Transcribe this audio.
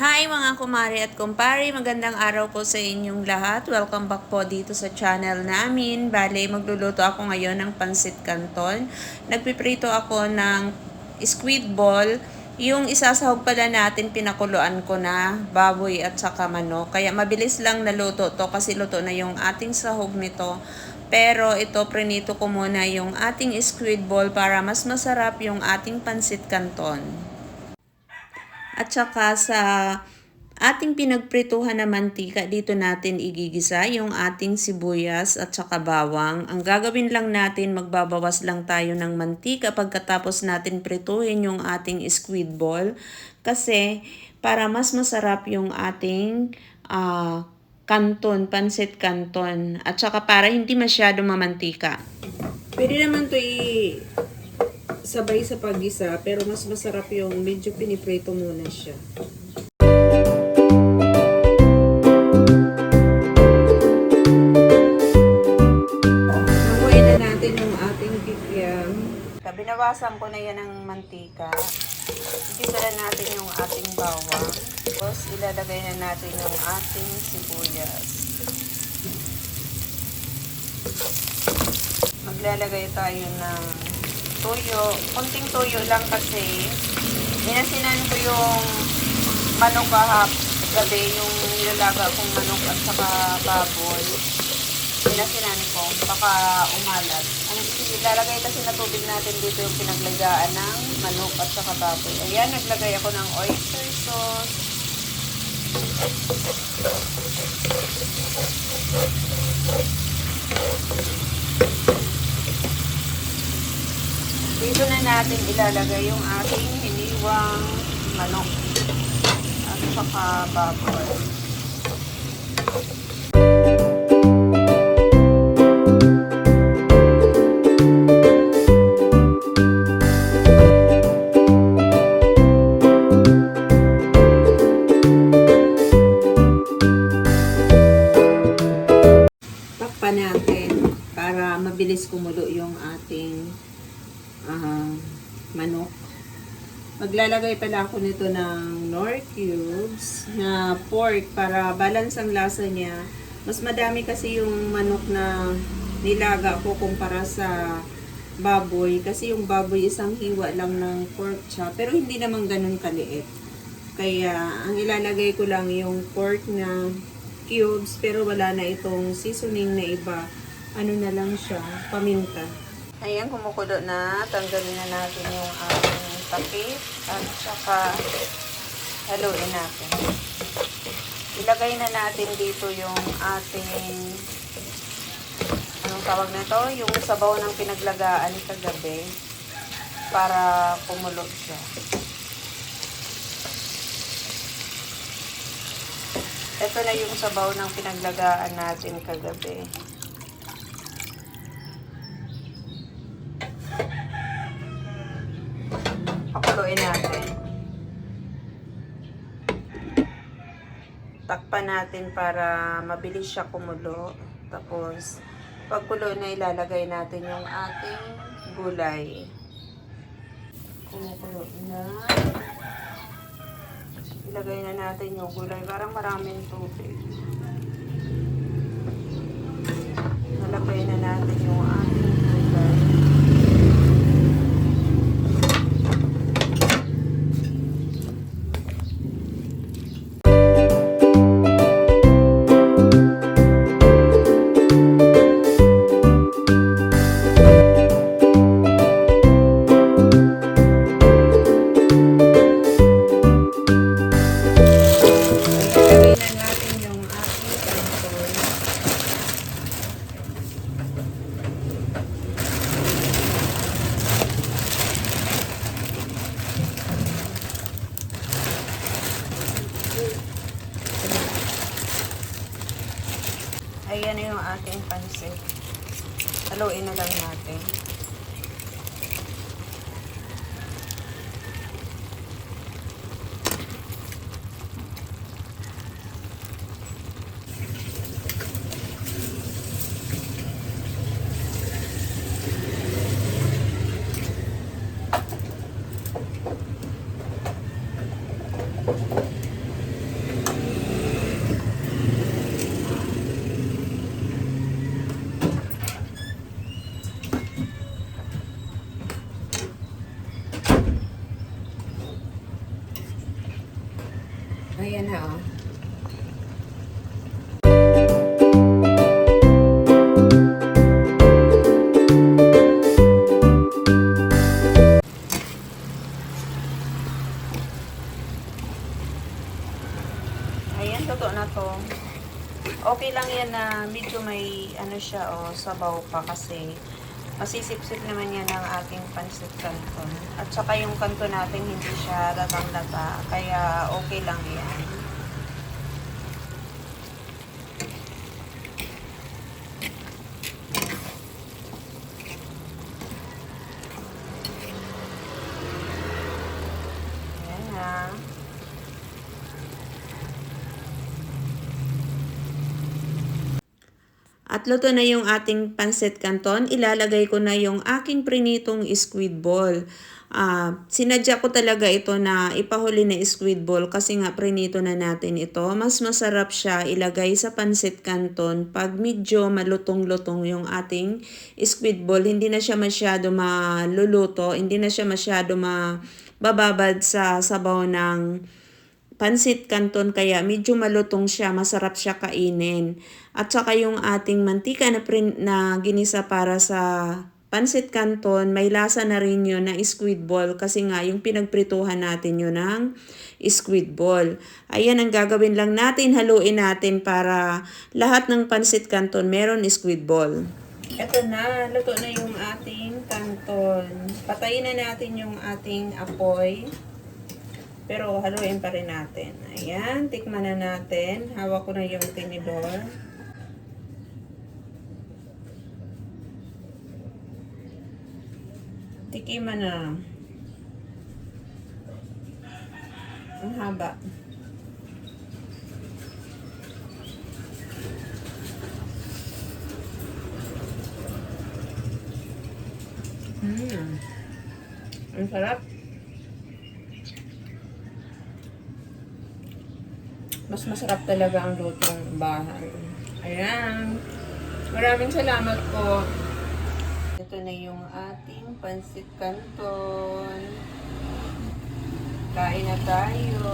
Hi mga kumari at kumpari, magandang araw po sa inyong lahat. Welcome back po dito sa channel namin. Bale, magluluto ako ngayon ng pansit canton. Nagpiprito ako ng squid ball. Yung isasahog pala natin, pinakuluan ko na baboy at saka manok. Kaya mabilis lang naluto to kasi luto na yung ating sahog nito. Pero ito, prinito ko muna yung ating squid ball para mas masarap yung ating pansit canton. At saka sa ating pinagprituhan na mantika, dito natin igigisa yung ating sibuyas at saka bawang. Ang gagawin lang natin, magbabawas lang tayo ng mantika pagkatapos natin prituhin yung ating squid ball. Kasi para mas masarap yung ating ah, kanton, pansit kanton. At saka para hindi masyado mamantika. Pwede naman to i sabay sa pagisa, pero mas masarap yung medyo piniprito muna siya. Hanguin na natin yung ating kikiam. Binawasan ko na yan ng mantika. Igisa na natin yung ating bawang. Tapos ilalagay na natin yung ating sibuyas. Maglalagay tayo ng tuyo. Kunting tuyo lang kasi inasinan ko yung manok kahap gabi yung nilalaga kong manok at saka baboy pinasinan ko, baka umalat. Ang ilalagay kasi na tubig natin dito yung pinaglagaan ng manok at saka baboy. Ayan, naglagay ako ng oyster sauce. Dito na natin ilalagay yung ating hiniwang manok at saka baboy. Maglalagay pala ako nito ng nor cubes na pork para balance ang lasa niya. Mas madami kasi yung manok na nilaga ko kumpara sa baboy. Kasi yung baboy isang hiwa lang ng pork siya. Pero hindi naman ganun kaliit. Kaya ang ilalagay ko lang yung pork na cubes pero wala na itong seasoning na iba. Ano na lang siya, paminta. Ayan, kumukulo na. Tanggalin na natin yung ating takip at saka haluin natin. Ilagay na natin dito yung ating anong tawag na to? Yung sabaw ng pinaglagaan kagabi para kumulo siya. Ito na yung sabaw ng pinaglagaan natin kagabi. Pakuluin natin. Takpan natin para mabilis siya kumulo. Tapos, pagkulo na ilalagay natin yung ating gulay. Kumukulo na. Ilagay na natin yung gulay. Parang maraming tubig. Nalagay na natin yung ating Ayan yung ating pansit. Haluin na lang natin. Totoo na to. Okay lang yan na medyo may ano siya o sabaw pa kasi masisipsip naman yan ng ating pansit canton. At saka yung kanto natin hindi siya latang-lata kaya okay lang yan. Ayan na. At luto na yung ating pancit canton. Ilalagay ko na yung aking prinitong squid ball. Ah, sinadya ko talaga ito na ipahuli na squid ball kasi nga prinito na natin ito. Mas masarap siya ilagay sa pancit canton pag medyo malutong-lutong yung ating squid ball. Hindi na siya masyado maluluto, hindi na siya masyado mabababad sa sabaw ng pansit canton kaya medyo malutong siya, masarap siya kainin. At saka yung ating mantika na, prin, na ginisa para sa pansit canton, may lasa na rin yun na squid ball kasi nga yung pinagprituhan natin yun ng squid ball. Ayan ang gagawin lang natin, haluin natin para lahat ng pansit canton meron squid ball. Ito na, luto na yung ating canton. Patayin na natin yung ating apoy. Pero haluin pa rin natin. Ayan, tikman na natin. Hawak ko na yung tinidor. Tikiman na. Ang haba. Mm. Ang sarap. Mas masarap talaga ang lutong bahay. Ayan. Maraming salamat po. Ito na yung ating pansit canton. Kain na tayo.